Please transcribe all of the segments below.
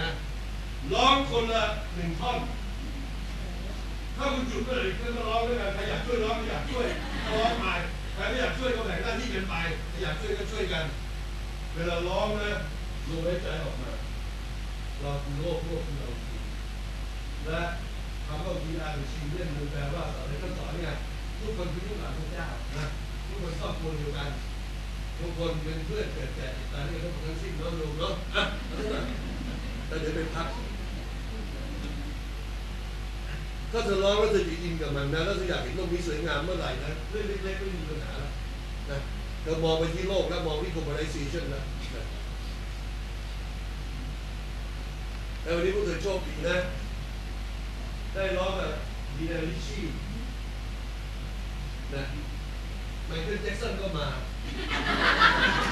นะร้องคนละหนึ่งท่อน ถ้าคุณหยุดเมื่อไหร่ก็ร้องด้วยกันใครอยากช่วยร้องก็อยากช่วยก็ร้องไปใครไม่อยากช่วยก็แบ่งหน้าที่กันไปใครอยากช่วยก็ช่วยกัน เวลาร้องนะลมหายใจออกมา เราคือโลกโลกคือเราจริงและคำว่าวีอาร์ชีเล่นมันแปลว่าอะไรก็สอนไงทุกคนคือลูกหลานพระเจ้านะทุกคนครอบครัวเดียวกันทุกคนเป็นเพื่อนเกิดแก่ติดตายด้วยกันทั้งสิ้นเนาะลูกเนาะอะ แล้วเดี๋ยวไปพักถ้าเธอร้องแล้วเธอจะอินกับมันนะแล้วเธออยากเห็นโลกนี้สวยงามเมื่อไหร่นะเรื่องเล็กๆไม่มีปัญหาแล้วนะเธอมองไปที่โลกแล้วมองที่ globalization แล้วนะแล้ววันนี้พวกเธอโชคดีนะ ได้ร้องกับดีนาริชี่นะไมเคิลแจ็คสันก็มา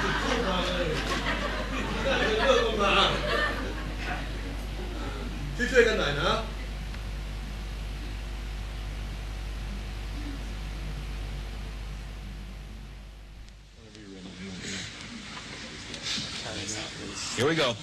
จุดทูบมาเลยที่ได้เจอก็มา ช่วยๆกันหน่อยนะ Here we go.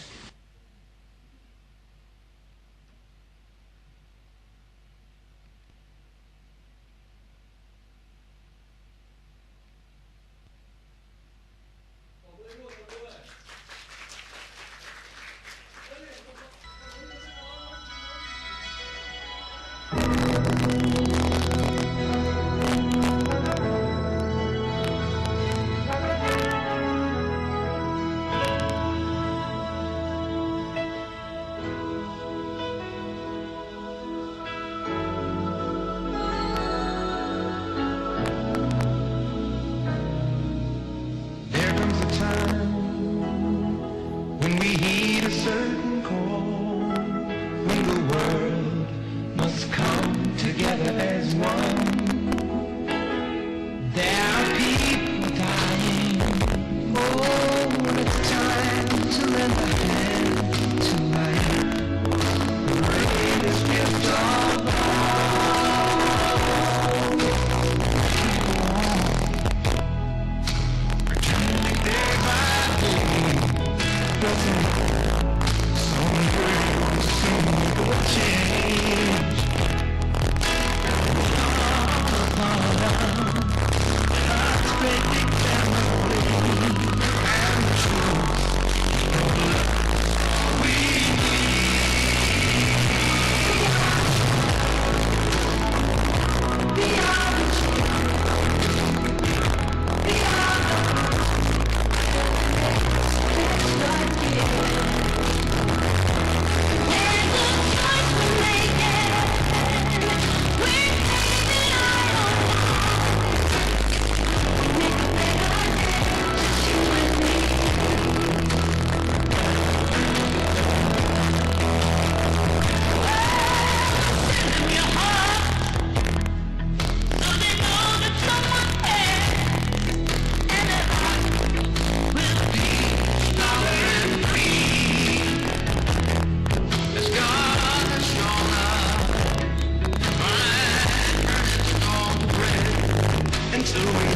We.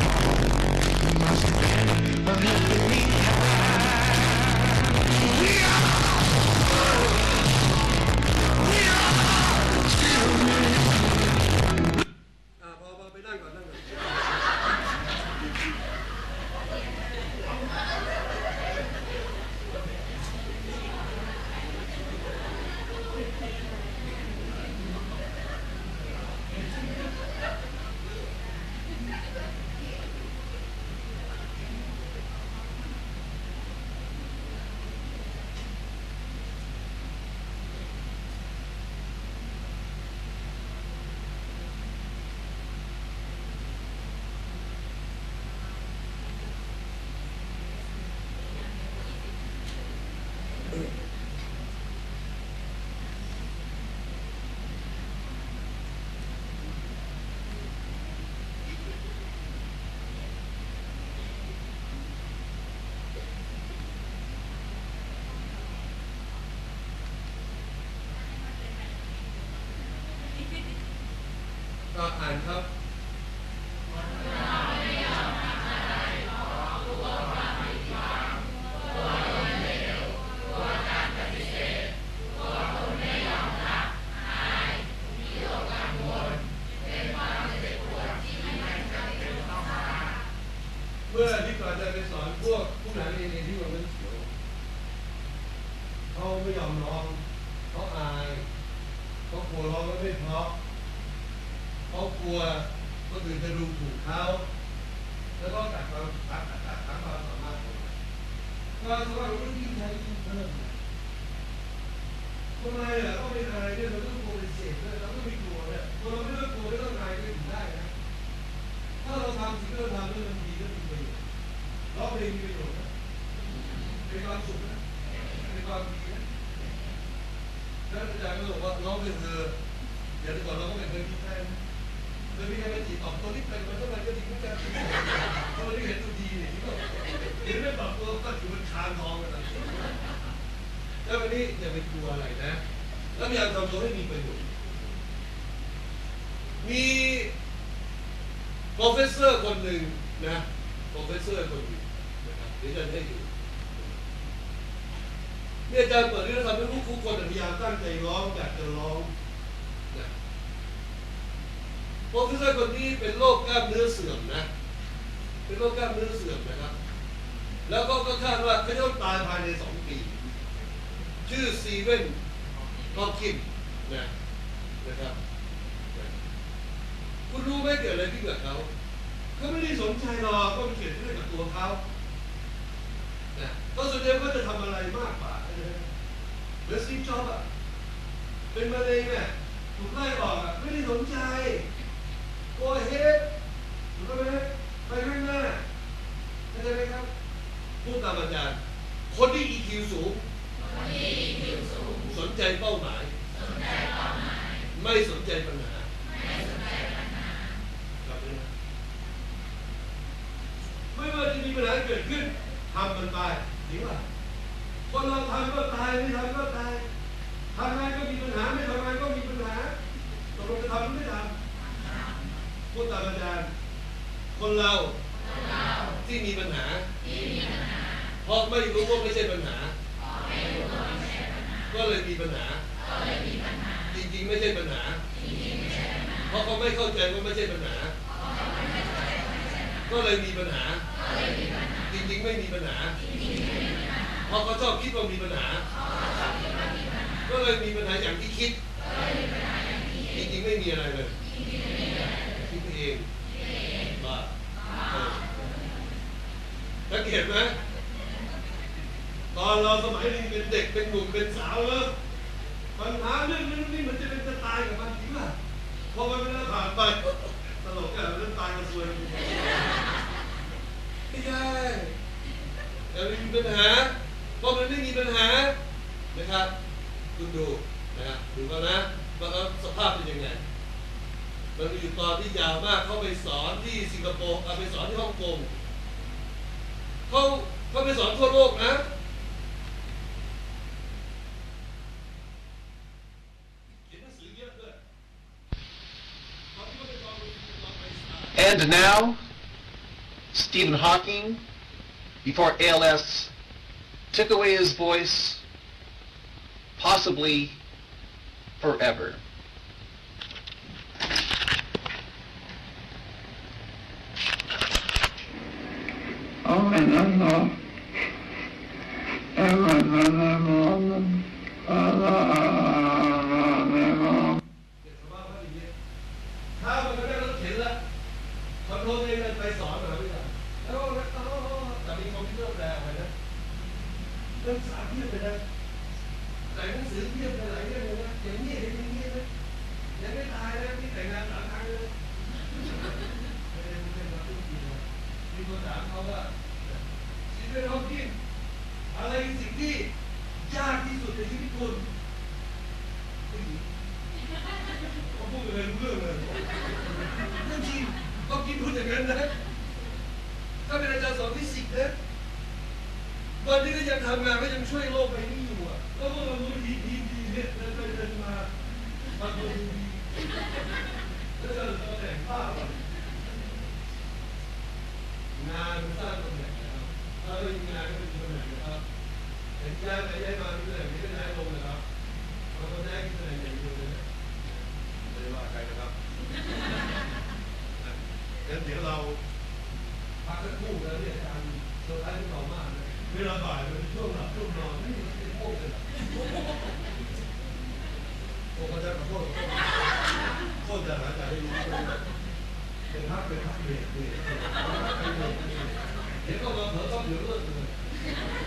อ่านครับ ค แล้ววันนี้อย่าไปกลัวอะไรนะ แล้วพยายามทำตัวให้มีประโยชน์ มี professor คนหนึ่งนะ professor คนหนึ่งนะครับเดี๋ยวจะให้ดูเนี่ยอาจารย์เปิดเรื่องทำให้ลูกทุกคนพยายามตั้งใจร้องอยากจะร้องนะโปรเฟสเซอร์คนนี้เป็นโรคกล้ามเนื้อเสื่อมนะ เป็นโรคกล้ามเนื้อเสื่อมนะครับ แล้วก็ก็คาดว่าเขาจะตายภายในสองปี ชื่อซีเว่นฮอปกินนะนะครับ คุณรู้ไหมเกิดอะไรขึ้นกับเขาเขาไม่ได้สนใจหรอกว่ามันเกิดขึ้นกับตัวเขานะก็ส่วนใหญ่ก็จะทำอะไรมากกว่าเหมือนสตีฟจ็อบอะเป็นมะเร็งเนี่ยถูกไล่ออกอะไม่ได้สนใจโกเฮดถูกไหมไปข้างหน้าเข้าใจไหมครับพูดตามอาจารย์คนที่ EQ สูง สนใจเป้าหมาย ไม่สนใจปัญหาไม่ว่าจะมีปัญหาเกิดขึ้นทำมันไปจริงป่ะคนเราทำก็ตายไม่ทำก็ตายทำงานก็มีปัญหาไม่ทำงานก็มีปัญหาตกลงจะทำหรือไม่ทำพูดตามอาจารย์คนเราที่มีปัญหา เพราะไม่รู้ว่าไม่ใช่ปัญหา ก็เลยมีปัญหา จริงๆไม่ใช่ปัญหา เพราะเขาไม่เข้าใจว่าไม่ใช่ปัญหา ก็เลยมีปัญหา จริงๆไม่มีปัญหา เพราะเขาชอบคิดว่ามีปัญหา ก็เลยมีปัญหาอย่างที่คิด จริงๆไม่มีอะไรเลยคิดเองบ้าเออสังเกตไหม ตอนเราสมัยนี้เป็นเด็กเป็นหนุ่มเป็นสาวแล้วปัญหาเรื่องนั้นนี่มันจะเป็นจะตายกับมันจริงป่ะพอมันเป็นเรื่องผ่านไปตลกกันเรื่องตายมาซวยไม่ใช่แต่มันมีปัญหาเพราะมันไม่มีปัญหานะครับคุณดูนะครับดูกันนะว่าสภาพเป็นยังไงมันมีอยู่ตอนที่ยาวมากเขาไปสอนที่สิงคโปร์เอาไปสอนที่ฮ่องกงเขาเขาไปสอนทั่วโลกนะ And now, Stephen Hawking, before ALS took away his voice, possibly forever. 네, สุดผู้หญิงเขาพูดอะไรรู้เรื่องเลยเรื่องจริงก็กินพูดอย่างนั้นนะถ้าเป็นอาจารย์สอนฟิสิกส์นะวันนี้ก็ยังทำงานก็ยังช่วยโลกใบนี้อยู่อะแล้วก็เรารู้ดีดีดีเนี่ยเดินไปเดินมามาดูดีแล้วจะเราแต่งภาพงานมันสร้างตำแหน่งนะครับถ้าไม่มีงานก็ไม่มีตำแหน่งนะครับ 别别别！别动了，合作有乐子。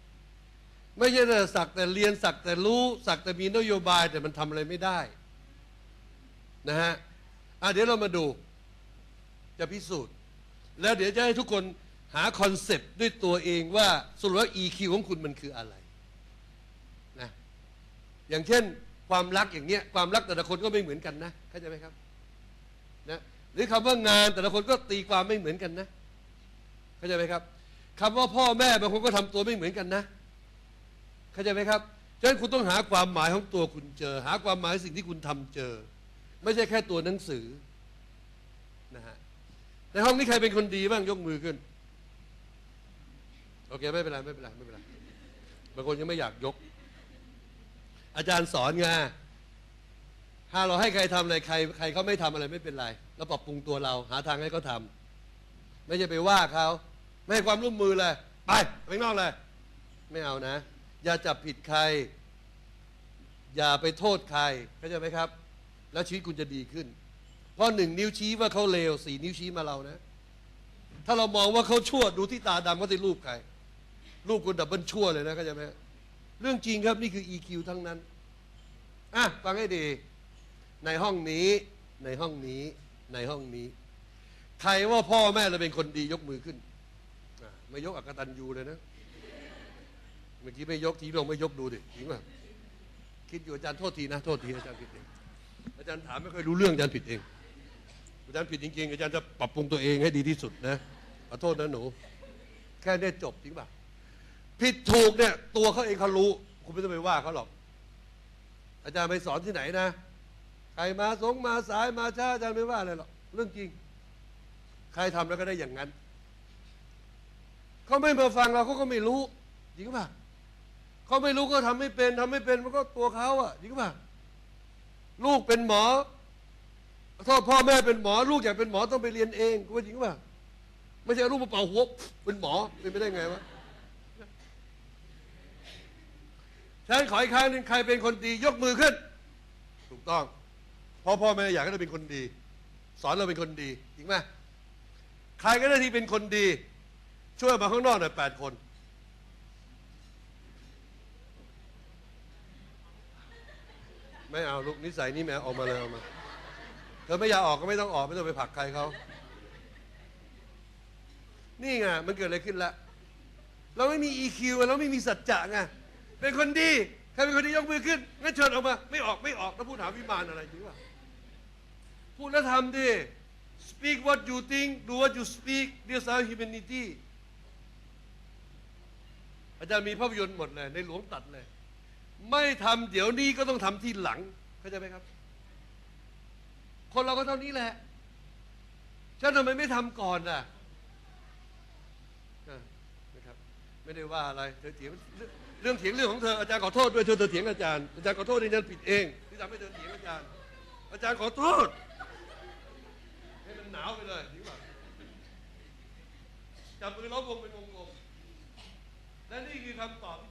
ไม่ใช่แต่สักแต่เรียนสักแต่รู้สักแต่มีนโยบายแต่มันทำอะไรไม่ได้นะฮะอะเดี๋ยวเรามาดู จะพิสูจน์ แล้วเดี๋ยวจะให้ทุกคนหาคอนเซปต์ด้วยตัวเองว่าสรุปว่า EQ ของคุณมันคืออะไรนะอย่างเช่นความรักอย่างเนี้ยความรักแต่ละคนก็ไม่เหมือนกันนะเข้าใจไหมครับนะหรือคำว่างานแต่ละคนก็ตีความไม่เหมือนกันนะเข้าใจไหมครับคำว่าพ่อแม่บางคนก็ทำตัวไม่เหมือนกันนะ เข้าใจไหมครับฉะนั้นคุณต้องหาความหมายของตัวคุณเจอ หาความหมายสิ่งที่คุณทำเจอ ไม่ใช่แค่ตัวหนังสือนะฮะในห้องนี้ใครเป็นคนดีบ้างยกมือขึ้น โอเคไม่เป็นไรไม่เป็นไรไม่เป็นไรบางคนยังไม่อยากยก อาจารย์สอนไงถ้าเราให้ใครทำอะไรใคร ใครเขาไม่ทำอะไรไม่เป็นไรเราปรับปรุงตัวเรา หาทางให้เขาทำไม่ใช่ไปว่าเขาไม่ให้ความร่วมมือเลย ไปไปนอกเลย ไม่เอานะ อย่าจับผิดใคร อย่าไปโทษใครเข้าใจไหมครับ แล้วชีวิตคุณจะดีขึ้น เพราะหนึ่งนิ้วชี้ว่าเขาเลวสี่นิ้วชี้มาเรานะ ถ้าเรามองว่าเขาชั่วดูที่ตาดำก็จะรูปใคร รูปคุณดับเบิลชั่วเลยนะเข้าใจไหมเรื่องจริงครับนี่คือ EQ ทั้งนั้นอะฟังให้ดี ในห้องนี้ในห้องนี้ในห้องนี้ ใครว่าพ่อแม่เราเป็นคนดียกมือขึ้น ไม่ยกอักตันยูเลยนะ เมื่อกี้ไม่ยกทีลงไม่ยกดูดิจริงป่ะคิดอยู่อาจารย์โทษทีนะโทษทีอาจารย์ผิดเองอาจารย์ถามไม่ค่อยรู้เรื่องอาจารย์ผิดเอง อาจารย์ผิดจริงๆอาจารย์จะปรับปรุงตัวเองให้ดีที่สุดนะขอโทษนะหนู แค่นี้จบจริงป่ะผิดถูกเนี่ยตัวเขาเองเขารู้ คุณไม่ต้องไปว่าเขาหรอก อาจารย์ไปสอนที่ไหนนะ ใครมาสงมาสายมาช้าอาจารย์ไม่ว่าอะไรหรอกเรื่องจริง ใครทำแล้วก็ได้อย่างนั้นเขาไม่มาฟังเราเขาก็ไม่รู้จริงป่ะ เขาไม่รู้ก็ทำไม่เป็นทำไม่เป็นมันก็ตัวเขาอะจริงป่ะลูกเป็นหมอถ้าพ่อแม่เป็นหมอ ลูกอยากเป็นหมอต้องไปเรียนเองกูว่าจริงป่ะไม่ใช่ลูกมาเป่าหัวเป็นหมอเป็นไปได้ไงวะฉันขออีกครั้งหนึ่งใครเป็นคนดี ยกมือขึ้น ถูกต้องเพราะพ่อแม่อยากให้เราเป็นคนดี สอนเราเป็นคนดีจริงไหมใครก็ได้ที่เป็นคนดี ช่วยมาข้างนอกหน่อยแปดคน ไม่เอาลูกนิสัยนี่แม่ออกมาเลยเอามา เธอไม่อยากออกก็ไม่ต้องออกไม่ต้องไปผลักใครเขา นี่ไงมันเกิดอะไรขึ้นละ เราไม่มี EQ เราไม่มีสัจจะไง เป็นคนดี ใครเป็นคนดียกมือขึ้น งั้นเชิญออกมา ไม่ออกไม่ออกแล้วพูดหาวิมานอะไรจริงป่ะพูดแล้วทำดิ speak what you think do what you speak this is humanity อาจารย์มีภาพยนตร์หมดเลย ในหลวงตัดเลย ไม่ทำเดี๋ยวนี้ก็ต้องทำที่หลังเข้าใจไหมครับ คนเราก็เท่านี้แหละฉันทำไมไม่ทำก่อนล่ะอะนะครับ ไม่ได้ว่าอะไรเธอเถียงเรื่องเถียงเรื่องของเธออาจารย์ขอโทษด้วยเธอเธอเถียงอาจารย์อาจารย์ขอโทษที่อาจารย์ผิดเองที่ทำให้เธอเถียงอาจารย์ อาจารย์ขอโทษให้มันหนาวไปเลยดีกว่าจับมือล้อมวงเป็นวงกลมและนี่คือคำตอบที่จะตอบ